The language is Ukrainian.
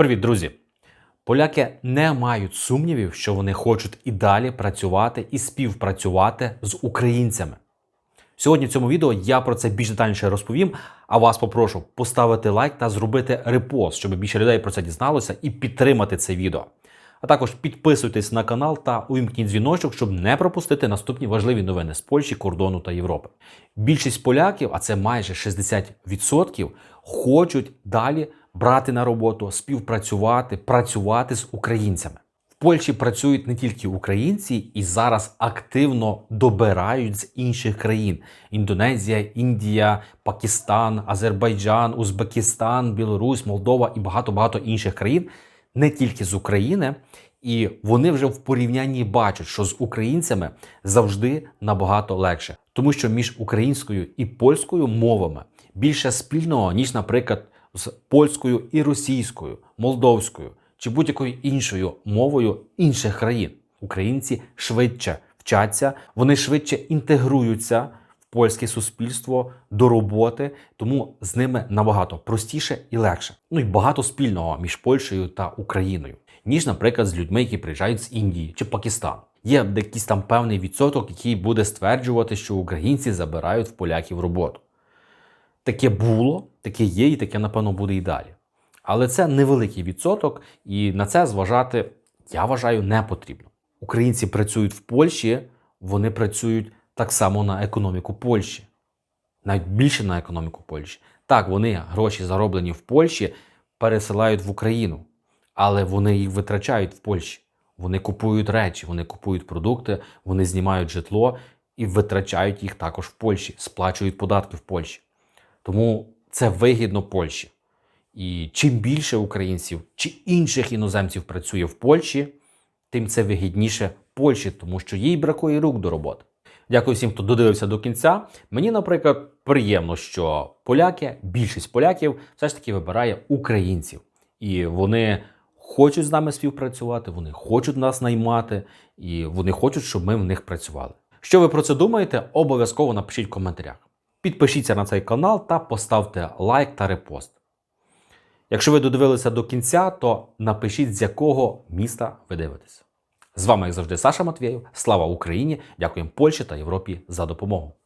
Привіт, друзі! Поляки не мають сумнівів, що вони хочуть і далі працювати і співпрацювати з українцями. Сьогодні в цьому відео я про це більш детальніше розповім. А вас попрошу поставити лайк та зробити репост, щоб більше людей про це дізналося і підтримати це відео. А також підписуйтесь на канал та увімкніть дзвіночок, щоб не пропустити наступні важливі новини з Польщі, кордону та Європи. Більшість поляків, а це майже 60%, хочуть далі брати на роботу, співпрацювати, працювати з українцями. В Польщі працюють не тільки українці, і зараз активно добирають з інших країн: Індонезія, Індія, Пакистан, Азербайджан, Узбекистан, Білорусь, Молдова і багато багато інших країн, не тільки з України. І вони вже в порівнянні бачать, що з українцями завжди набагато легше, тому що між українською і польською мовами більше спільного, ніж, наприклад, з польською і російською, молдовською чи будь-якою іншою мовою інших країн. Українці швидше вчаться, вони швидше інтегруються в польське суспільство до роботи, тому з ними набагато простіше і легше. Ну і багато спільного між Польщею та Україною, ніж, наприклад, з людьми, які приїжджають з Індії чи Пакистану. Є якийсь там певний відсоток, який буде стверджувати, що українці забирають в поляків роботу. Таке було, таке є, і таке, напевно, буде і далі. Але це невеликий відсоток, і на це зважати, я вважаю, не потрібно. Українці працюють в Польщі, вони працюють так само на економіку Польщі, навіть більше на економіку Польщі. Так, вони гроші, зароблені в Польщі, пересилають в Україну, але вони їх витрачають в Польщі. Вони купують речі, вони купують продукти, вони знімають житло і витрачають їх також в Польщі, сплачують податки в Польщі. Тому це вигідно Польщі. І чим більше українців чи інших іноземців працює в Польщі, тим це вигідніше Польщі, тому що їй бракує рук до роботи. Дякую всім, хто додивився до кінця. Мені, наприклад, приємно, що поляки, більшість поляків, все ж таки вибирає українців, і вони хочуть з нами співпрацювати, вони хочуть нас наймати, і вони хочуть, щоб ми в них працювали. Що ви про це думаєте? Обов'язково напишіть в коментарях. Підпишіться на цей канал та поставте лайк та репост. Якщо ви додивилися до кінця, то напишіть, з якого міста ви дивитесь. З вами, як завжди, Саша Матвєєв. Слава Україні! Дякуємо Польщі та Європі за допомогу.